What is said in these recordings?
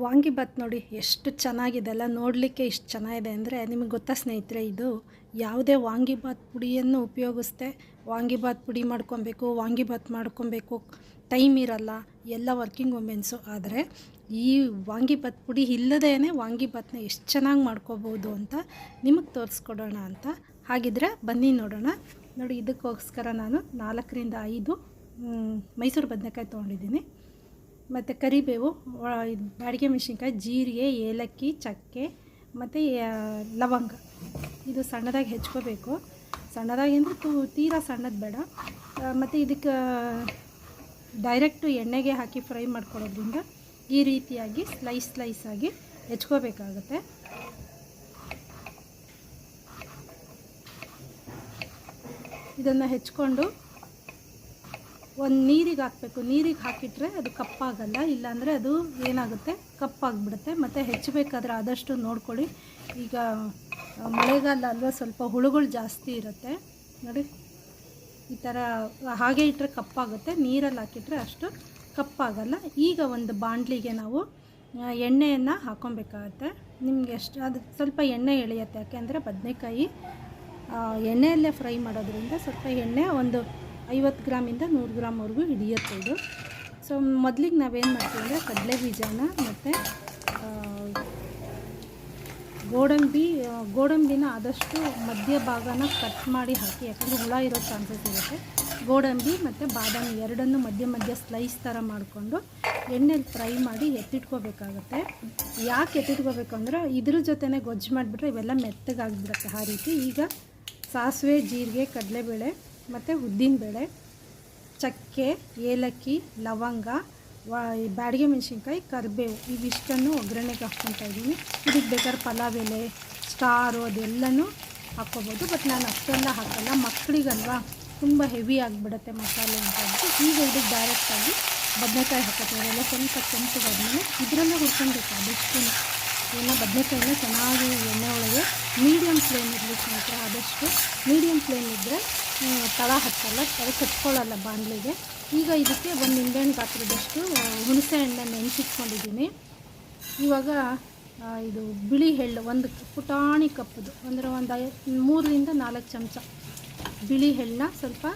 ವಾಂಗಿಭಾತ್ ನೋಡಿ ಎಷ್ಟು ಚೆನ್ನಾಗಿದೆ ಅಲ್ಲ, ನೋಡಲಿಕ್ಕೆ ಇಷ್ಟು ಚೆನ್ನಾಗಿದೆ ಅಂದರೆ ನಿಮಗೆ ಗೊತ್ತಾ ಸ್ನೇಹಿತರೆ, ಇದು ಯಾವುದೇ ವಾಂಗಿಬಾತ್ ಪುಡಿಯನ್ನು ಉಪಯೋಗಿಸ್ದೆ ವಾಂಗಿಬಾತ್ ಪುಡಿ ಮಾಡ್ಕೊಬೇಕು ವಾಂಗಿಬಾತ್ ಮಾಡ್ಕೊಬೇಕು, ಟೈಮ್ ಇರಲ್ಲ, ಎಲ್ಲ ವರ್ಕಿಂಗ್ ವುಮೆನ್ಸು. ಆದರೆ ಈ ವಾಂಗಿಬಾತ್ ಪುಡಿ ಇಲ್ಲದೇ ವಾಂಗಿಬಾತ್ನ ಎಷ್ಟು ಚೆನ್ನಾಗಿ ಮಾಡ್ಕೋಬೋದು ಅಂತ ನಿಮಗೆ ತೋರಿಸ್ಕೊಡೋಣ ಅಂತ. ಹಾಗಿದ್ರೆ ಬನ್ನಿ ನೋಡೋಣ. ನೋಡಿ, ಇದಕ್ಕೋಸ್ಕರ ನಾನು ನಾಲ್ಕರಿಂದ ಐದು ಮೈಸೂರು ಬದನೆಕಾಯಿ ತೊಗೊಂಡಿದ್ದೀನಿ. ಮತ್ತು ಕರಿಬೇವು ಇದು ಬಾಡಿಗೆ ಮೆಣಸಿನ್ಕಾಯಿ, ಜೀರಿಗೆ, ಏಲಕ್ಕಿ, ಚಕ್ಕೆ, ಮತ್ತು ಲವಂಗ. ಇದು ಸಣ್ಣದಾಗಿ ಹೆಚ್ಕೋಬೇಕು. ಸಣ್ಣದಾಗಿ ಅಂದರೆ ತು, ತೀರಾ ಸಣ್ಣದು ಬೇಡ. ಮತ್ತು ಇದಕ್ಕೆ ಡೈರೆಕ್ಟು ಎಣ್ಣೆಗೆ ಹಾಕಿ ಫ್ರೈ ಮಾಡ್ಕೊಳ್ಳೋದ್ರಿಂದ ಈ ರೀತಿಯಾಗಿ ಸ್ಲೈಸ್ ಸ್ಲೈಸಾಗಿ ಹೆಚ್ಕೋಬೇಕಾಗತ್ತೆ. ಇದನ್ನು ಹೆಚ್ಕೊಂಡು ಒಂದು ನೀರಿಗೆ ಹಾಕಬೇಕು. ನೀರಿಗೆ ಹಾಕಿಟ್ರೆ ಅದು ಕಪ್ಪಾಗಲ್ಲ, ಇಲ್ಲಾಂದರೆ ಅದು ಏನಾಗುತ್ತೆ? ಕಪ್ಪಾಗಿಬಿಡುತ್ತೆ. ಮತ್ತು ಹೆಚ್ಚಬೇಕಾದ್ರೆ ಆದಷ್ಟು ನೋಡ್ಕೊಳ್ಳಿ. ಈಗ ಮಳೆಗಾಲ ಅಲ್ವಾ ಸ್ವಲ್ಪ ಹುಳುಗಳು ಜಾಸ್ತಿ ಇರುತ್ತೆ. ನೋಡಿ, ಈ ಥರ ಹಾಗೆ ಇಟ್ಟರೆ ಕಪ್ಪಾಗುತ್ತೆ. ನೀರಲ್ಲಿ ಹಾಕಿಟ್ರೆ ಅಷ್ಟು ಕಪ್ಪಾಗಲ್ಲ. ಈಗ ಒಂದು ಬಾಣಲಿಗೆ ನಾವು ಎಣ್ಣೆಯನ್ನು ಹಾಕೊಬೇಕಾಗತ್ತೆ. ನಿಮ್ಗೆ ಎಷ್ಟು, ಅದು ಸ್ವಲ್ಪ ಎಣ್ಣೆ ಎಳೆಯುತ್ತೆ. ಯಾಕೆಂದರೆ ಬದನೆಕಾಯಿ ಎಣ್ಣೆಯಲ್ಲೇ ಫ್ರೈ ಮಾಡೋದ್ರಿಂದ ಸ್ವಲ್ಪ ಎಣ್ಣೆ ಒಂದು ಐವತ್ತು ಗ್ರಾಮಿಂದ ನೂರು ಗ್ರಾಮ್ವರೆಗೂ ಹಿಡಿಯುತ್ತೆ ಇದು. ಸೊ ಮೊದಲಿಗೆ ನಾವೇನು ಮಾಡ್ತೀವಿ ಅಂದರೆ ಕಡಲೆ ಬೀಜನ ಮತ್ತು ಗೋಡಂಬಿ ಗೋಡಂಬಿನ ಆದಷ್ಟು ಮಧ್ಯ ಭಾಗನ ಕಟ್ ಮಾಡಿ ಹಾಕಿ, ಯಾಕಂದರೆ ಹುಳ ಇರೋ ಚಾನ್ಸಸ್ ಇರುತ್ತೆ. ಗೋಡಂಬಿ ಮತ್ತು ಬಾದಾಮಿ ಎರಡನ್ನು ಮಧ್ಯ ಮಧ್ಯ ಸ್ಲೈಸ್ ಥರ ಮಾಡಿಕೊಂಡು ಎಣ್ಣೆಲಿ ಫ್ರೈ ಮಾಡಿ ಎತ್ತಿಟ್ಕೋಬೇಕಾಗತ್ತೆ. ಯಾಕೆ ಎತ್ತಿಟ್ಕೋಬೇಕು ಅಂದರೆ ಇದ್ರ ಜೊತೆನೇ ಗೊಜ್ಜು ಮಾಡಿಬಿಟ್ರೆ ಇವೆಲ್ಲ ಮೆತ್ತಗಾಗಿಬಿಡುತ್ತೆ ಆ ರೀತಿ. ಈಗ ಸಾಸಿವೆ, ಜೀರಿಗೆ, ಕಡಲೆಬೇಳೆ ಮತ್ತು ಉದ್ದಿನಬೇಳೆ ಚಕ್ಕೆ, ಏಲಕ್ಕಿ, ಲವಂಗ ಬ್ಯಾಡಿಗೆ ಮೆಣಸಿನ್ಕಾಯಿ, ಕರಿಬೇವು ಇವಿಷ್ಟನ್ನು ಒಗ್ಗರಣೆಗೆ ಹಾಕ್ಕೊತಾ ಇದ್ದೀನಿ. ಇದಕ್ಕೆ ಬೇಕಾದ್ರೆ ಪಲಾವ್ ಎಲೆ, ಸ್ಟಾರು ಅದೆಲ್ಲನೂ ಹಾಕ್ಕೋಬೋದು. ಬಟ್ ನಾನು ಅಷ್ಟೆಲ್ಲ ಹಾಕಲ್ಲ. ಮಕ್ಕಳಿಗಲ್ವಾ ತುಂಬ ಹೆವಿ ಆಗಿಬಿಡುತ್ತೆ ಮಸಾಲೆ ಅಂತ ಈಗ ಇದಕ್ಕೆ ಡೈರೆಕ್ಟಾಗಿ ಬದನೆಕಾಯಿ ಹಾಕೋತೀವಿ ಎಲ್ಲ ಸ್ವಲ್ಪ ಕೆಂಪಗಾದ್ಮೇಲೆ ಇದರಲ್ಲೇ ಹುರ್ಕೊಬೇಕು ಅದಷ್ಟು ಎಲ್ಲ ಬದನೆಕಾಯಿನ ಚೆನ್ನಾಗಿ ಎಣ್ಣೆ ಒಳಗೆ ಮೀಡಿಯಮ್ ಫ್ಲೇಮ್ ಇರಲಿಕ್ಕೆ ಮಾತ್ರ ಆದಷ್ಟು ಮೀಡಿಯಮ್ ಫ್ಲೇಮ್ ಇದ್ದರೆ ತಳ ಹತ್ತಲ್ಲ ಅದಕ್ಕೆ ಕಟ್ಕೊಳ್ಳಲ್ಲ ಬಾಣಲಿಗೆ. ಈಗ ಇದಕ್ಕೆ ಒಂದು ನಿಂಬೆಹಣ್ಣು ಪಾತ್ರದಷ್ಟು ಹುಣಸೆ ಹಣ್ಣನ್ನು ನೆನೆಸಿಟ್ಕೊಂಡಿದ್ದೀನಿ ಇವಾಗ ಇದು ಬಿಳಿ ಎಳ್ಳು, ಒಂದು ಪುಟಾಣಿ ಕಪ್ಪದು, ಅಂದರೆ ಒಂದು ಮೂರರಿಂದ ನಾಲ್ಕು ಚಮಚ ಬಿಳಿ ಎಳ್ಳನ್ನ ಸ್ವಲ್ಪ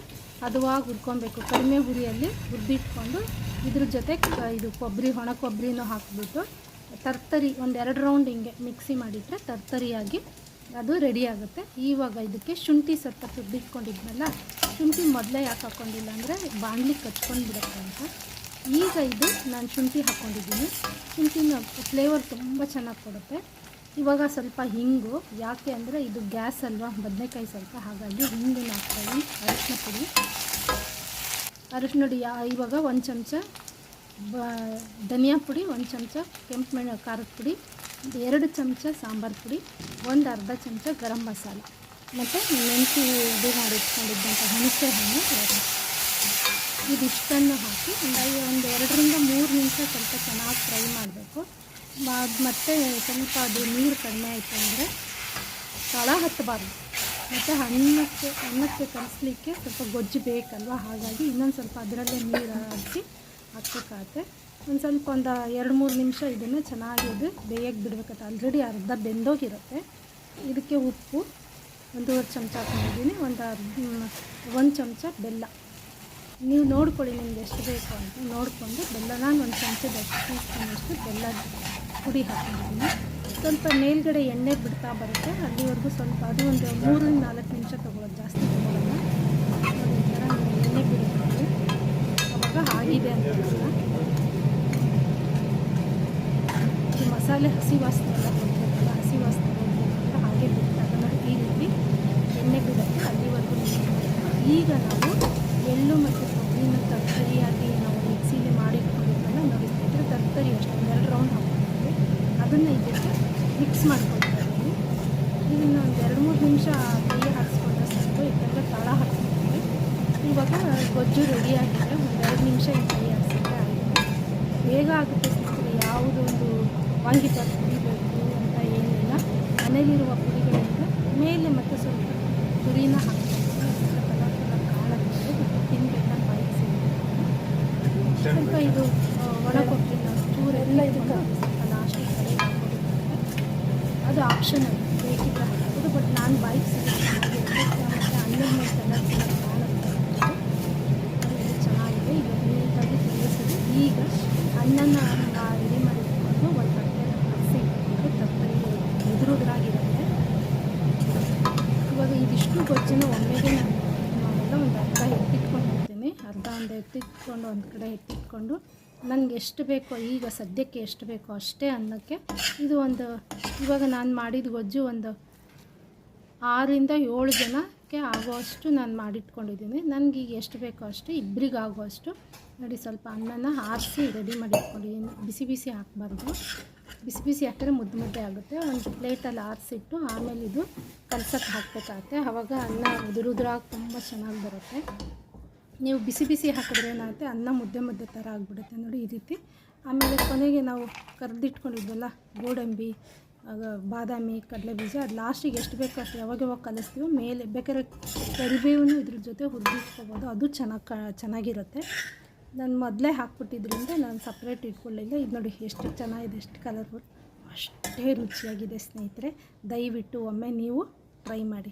ಹದವಾಗಿ ಹುರ್ಕೊಬೇಕು. ಕಡಿಮೆ ಹುರಿಯಲ್ಲಿ ಹುರಿದಿಟ್ಕೊಂಡು ಇದ್ರ ಜೊತೆ ಇದು ಕೊಬ್ಬರಿ, ಒಣ ಕೊಬ್ಬರಿನೂ ಹಾಕಿಬಿಟ್ಟು, ತರ್ತರಿ, ಒಂದೆರಡು ರೌಂಡ್ ಹಿಂಗೆ ಮಿಕ್ಸಿ ಮಾಡಿದರೆ ತರ್ತರಿಯಾಗಿ ಅದು ರೆಡಿ ಆಗುತ್ತೆ. ಇವಾಗ ಇದಕ್ಕೆ ಶುಂಠಿ ಸ್ವಲ್ಪ ತುರ್ದಿಟ್ಕೊಂಡಿದ್ನಲ್ಲ, ಶುಂಠಿ ಮೊದಲೇ ಯಾಕೆ ಹಾಕ್ಕೊಂಡಿಲ್ಲ ಅಂದರೆ ಬಾಣಲಿ ಕಚ್ಕೊಂಡ್ಬಿಡುತ್ತೆ ಅಂತ. ಈಗ ಇದು ನಾನು ಶುಂಠಿ ಹಾಕ್ಕೊಂಡಿದ್ದೀನಿ ಶುಂಠಿನ ಫ್ಲೇವರ್ ತುಂಬ ಚೆನ್ನಾಗಿ ಕೊಡುತ್ತೆ. ಇವಾಗ ಸ್ವಲ್ಪ ಹಿಂಗು, ಯಾಕೆ ಅಂದರೆ ಇದು ಗ್ಯಾಸ್ ಅಲ್ವಾ, ಬದನೆಕಾಯಿ ಸ್ವಲ್ಪ, ಹಾಗಾಗಿ ಹಿಂಗನ್ನು ಹಾಕ್ತಾಯಿದ್ದೀನಿ ಅರಿಶಿನ ಪುಡಿ. ಅರಿಶಿನ ಯಾ ಇವಾಗ ಒಂದು ಚಮಚ ಬ, ಧನಿಯಾ ಪುಡಿ, ಒಂದು ಚಮಚ ಕೆಂಪು ಮೆಣ, ಖಾರದ ಪುಡಿ ಎರಡು ಚಮಚ ಸಾಂಬಾರು ಪುಡಿ, ಒಂದು ಅರ್ಧ ಚಮಚ ಗರಂ ಮಸಾಲ. ಮತ್ತು ಮೆಣಸು ಇದು ಮಾಡಿಟ್ಕೊಂಡಿದ್ದಂಥ ಹುಣಸೆ ಹಣ್ಣು ಎರಡು. ಇದಿಷ್ಟನ್ನು ಹಾಕಿ ಒಂದು ಒಂದು ಎರಡರಿಂದ ಮೂರು ನಿಮಿಷ ಸ್ವಲ್ಪ ಚೆನ್ನಾಗಿ ಫ್ರೈ ಮಾಡಬೇಕು. ಮತ್ತು ಸ್ವಲ್ಪ ಅದು ನೀರು ಕಡಿಮೆ ಆಯಿತು ಅಂದರೆ ತಳ ಹತ್ತಬಾರ್ದು. ಮತ್ತು ಅನ್ನಕ್ಕೆ ಅನ್ನಕ್ಕೆ ಕಲಿಸ್ಲಿಕ್ಕೆ ಸ್ವಲ್ಪ ಗೊಜ್ಜು ಬೇಕಲ್ವ? ಹಾಗಾಗಿ ಇನ್ನೊಂದು ಸ್ವಲ್ಪ ಅದರಲ್ಲೇ ನೀರು ಹಾಕಿ ಹಾಕ್ಬೇಕಾಗತ್ತೆ ಒಂದು ಸ್ವಲ್ಪ ಒಂದು ಎರಡು ಮೂರು ನಿಮಿಷ ಇದನ್ನು ಚೆನ್ನಾಗಿ ಇದು ಬೇಯಕ್ಕೆ ಬಿಡಬೇಕತ್ತೆ ಆಲ್ರೆಡಿ ಅರ್ಧ ಬೆಂದೋಗಿರುತ್ತೆ. ಇದಕ್ಕೆ ಉಪ್ಪು ಒಂದೂವರೆ ಚಮಚ ಹಾಕೊಂಡಿದ್ದೀನಿ. ಒಂದು ಒಂದು ಚಮಚ ಬೆಲ್ಲ. ನೀವು ನೋಡ್ಕೊಳ್ಳಿ ನಿಮ್ಗೆ ಎಷ್ಟು ಬೇಕು ಅಂತ. ನೋಡಿಕೊಂಡು ಬೆಲ್ಲ ನಾನು ಒಂದು ಚಮಚದಷ್ಟು ಟೀಸ್ಪೂನಷ್ಟು ಬೆಲ್ಲ ಪುಡಿ ಹಾಕಿದ್ದೀನಿ ಸ್ವಲ್ಪ ಮೇಲ್ಗಡೆ ಎಣ್ಣೆ ಬಿಡ್ತಾ ಬರುತ್ತೆ. ಅಲ್ಲಿವರೆಗೂ ಸ್ವಲ್ಪ, ಅದು ಒಂದು ಮೂರರಿಂದ ನಾಲ್ಕು ನಿಮಿಷ ತೊಗೊಳೋದು ಜಾಸ್ತಿ ತೊಗೊಳಲ್ಲ ನೋಡಿ ಈ ಥರ ನೀವು ಎಣ್ಣೆ ಬಿಡುತ್ತೆ ಅವಾಗ ಆಗಿದೆ ಅಂತ ಅರ್ಥ. ಮಸಾಲೆ ಹಸಿ ವಾಸನೆ ಎಲ್ಲ ಕೊಡಬೇಕಲ್ಲ ಹಸಿ ವಾಸನೆ ಹೋಗ್ಬೇಕಂತ ಹಾಗೆ ಬಿಟ್ಟಾಗ ಈ ರೀತಿ ಎಣ್ಣೆ ಬಿಡುತ್ತೆ ಅಲ್ಲಿವರೆಗೂ. ಈಗ ನಾವು ಎಳ್ಳು ಮತ್ತು ಕೊಬ್ಬರಿನ ತರಕಾರಿಯಾಗಿ ನಾವು ಮಿಕ್ಸಿಲಿ ಮಾಡಿಟ್ಕೊಂಡಿದ್ದೆಲ್ಲ ನಾವು ಸ್ನೇಹಿತರೆ ತರಕಾರಿ ಅಷ್ಟೇ ಎರಡು ರೌಂಡ್ ಹಾಕ್ಕೊಂಡಿದ್ವಿ ಅದನ್ನು ಇದಕ್ಕೆ ಮಿಕ್ಸ್ ಮಾಡ್ಕೊಳ್ತಾ ಇದ್ದೀವಿ ಇದನ್ನು ಒಂದು ಎರಡು ಮೂರು ನಿಮಿಷ ಕೈ ಹಾಕ್ಸ್ಕೊಂಡ್ರೆ ಸಾಕು ಯಾಕಂದರೆ ತಳ ಹಾಕ್ಸ್ಕೊಳ್ತೀವಿ ಇವಾಗ ಗೊಜ್ಜು ರೆಡಿಯಾಗಿದೆ ಒಂದು ಎರಡು ನಿಮಿಷ ಈ ಕೈ ಹಾಕ್ಸಿದ್ರೆ ಆಗಿದೆ ಬೇಗ ಆಗುತ್ತೆ ಸ್ನೇಹಿತರೆ ಯಾವುದೋ ಒಂದು ವಾಂಗಿಭಾತ್ ಪುಡಿ ಬೇಕು ಅಂತ ಏನಿಲ್ಲ. ಮನೇಲಿರುವ ಪುರಿಗಳಿಂದ ಮೇಲೆ ಮತ್ತೆ ಸ್ವಲ್ಪ ಪುರಿನ ಹಾಕಬೇಕು ಸ್ವಲ್ಪ ಸ್ವಲ್ಪ ಇದು ಒಣ ಕೊಬ್ಬರಿನ ಚೂರೆಲ್ಲ ಇದಕ್ಕೆ ಆಪ್ಷನ್ ಬೇಕಿಲ್ಲ ಹಾಕೋದು ಬಟ್ ನಾನು ಬಾಯ್ಗೆ ಸಿಗುತ್ತೆ ಮತ್ತು ಅನ್ನದ ಚೆನ್ನಾಗಿದೆ. ಈಗ ನೀಟಾಗಿ ತಿಳಿಸಿದೆ ಈಗ ಅನ್ನನ ಒಮ್ಮೆಗೆ ನಾನು ಒಂದು ಅರ್ಧ ಎತ್ತಿಟ್ಕೊಂಡಿರ್ತೀನಿ. ಅರ್ಧ ಒಂದು ಎತ್ತಿಟ್ಕೊಂಡು, ಒಂದು ಕಡೆ ಎತ್ತಿಟ್ಕೊಂಡು, ನನಗೆ ಎಷ್ಟು ಬೇಕೋ, ಈಗ ಸದ್ಯಕ್ಕೆ ಎಷ್ಟು ಬೇಕೋ ಅಷ್ಟೇ ಅನ್ನಕ್ಕೆ ಇದು ಒಂದು, ಇವಾಗ ನಾನು ಮಾಡಿದ ಗೊಜ್ಜು ಒಂದು ಆರರಿಂದ ಏಳು ಜನಕ್ಕೆ ಆಗುವಷ್ಟು ನಾನು ಮಾಡಿಟ್ಕೊಂಡಿದ್ದೀನಿ. ನನಗೆ ಈಗ ಎಷ್ಟು ಬೇಕೋ ಅಷ್ಟು ಇಬ್ಬರಿಗೆ ಆಗುವಷ್ಟು. ನೋಡಿ, ಸ್ವಲ್ಪ ಅನ್ನನ ಆರಿಸಿ ರೆಡಿ ಮಾಡಿಟ್ಕೊಂಡಿದ್ದೀನಿ ಬಿಸಿ ಬಿಸಿ ಹಾಕಬಾರ್ದು. ಬಿಸಿ ಬಿಸಿ ಹಾಕಿದ್ರೆ ಮುದ್ದೆ ಮುದ್ದೆ ಆಗುತ್ತೆ. ಒಂದು ಪ್ಲೇಟಲ್ಲಿ ಆರಿಸಿಟ್ಟು ಆಮೇಲೆ ಇದು ಕಲ್ಸಕ್ಕೆ ಹಾಕಬೇಕಾಗತ್ತೆ. ಆವಾಗ ಅನ್ನ ಉದುರು ಉದುರಾಗಿ ತುಂಬ ಚೆನ್ನಾಗಿ ಬರುತ್ತೆ. ನೀವು ಬಿಸಿ ಬಿಸಿ ಹಾಕಿದ್ರೆ ಏನಾಗುತ್ತೆ? ಅನ್ನ ಮುದ್ದೆ ಮುದ್ದೆ ಥರ ಆಗಿಬಿಡುತ್ತೆ ನೋಡಿ ಈ ರೀತಿ. ಆಮೇಲೆ ಕೊನೆಗೆ ನಾವು ಕರೆದಿಟ್ಕೊಂಡಿದ್ವಲ್ಲ, ಗೋಡಂಬಿ ಬಾದಾಮಿ ಕಡಲೆ ಬೀಜ ಅದು ಲಾಸ್ಟಿಗೆ ಎಷ್ಟು ಬೇಕೋ ಅಷ್ಟು ಯಾವಾಗ ಯಾವಾಗ ಕಲಿಸ್ತೀವೋ ಮೇಲೆ ಬೇಕಾದ್ರೆ ಕರಿಬೇವನ್ನು ಇದ್ರ ಜೊತೆ ಹುರಿದಿಟ್ಕೋಬೋದು. ಅದು ಚೆನ್ನಾಗಿ ಚೆನ್ನಾಗಿರುತ್ತೆ. ನಾನು ಮೊದಲೇ ಹಾಕ್ಬಿಟ್ಟಿದ್ರಿಂದ ನಾನು ಸಪ್ರೇಟ್ ಇಟ್ಕೊಳ್ಳಿಲ್ಲ ಇದು ನೋಡಿ ಎಷ್ಟು ಚೆನ್ನಾಗಿದೆ, ಎಷ್ಟು ಕಲರ್ಫುಲ್ ಅಷ್ಟೇ ರುಚಿಯಾಗಿದೆ ಸ್ನೇಹಿತರೆ. ದಯವಿಟ್ಟು ಒಮ್ಮೆ ನೀವು ಟ್ರೈ ಮಾಡಿ.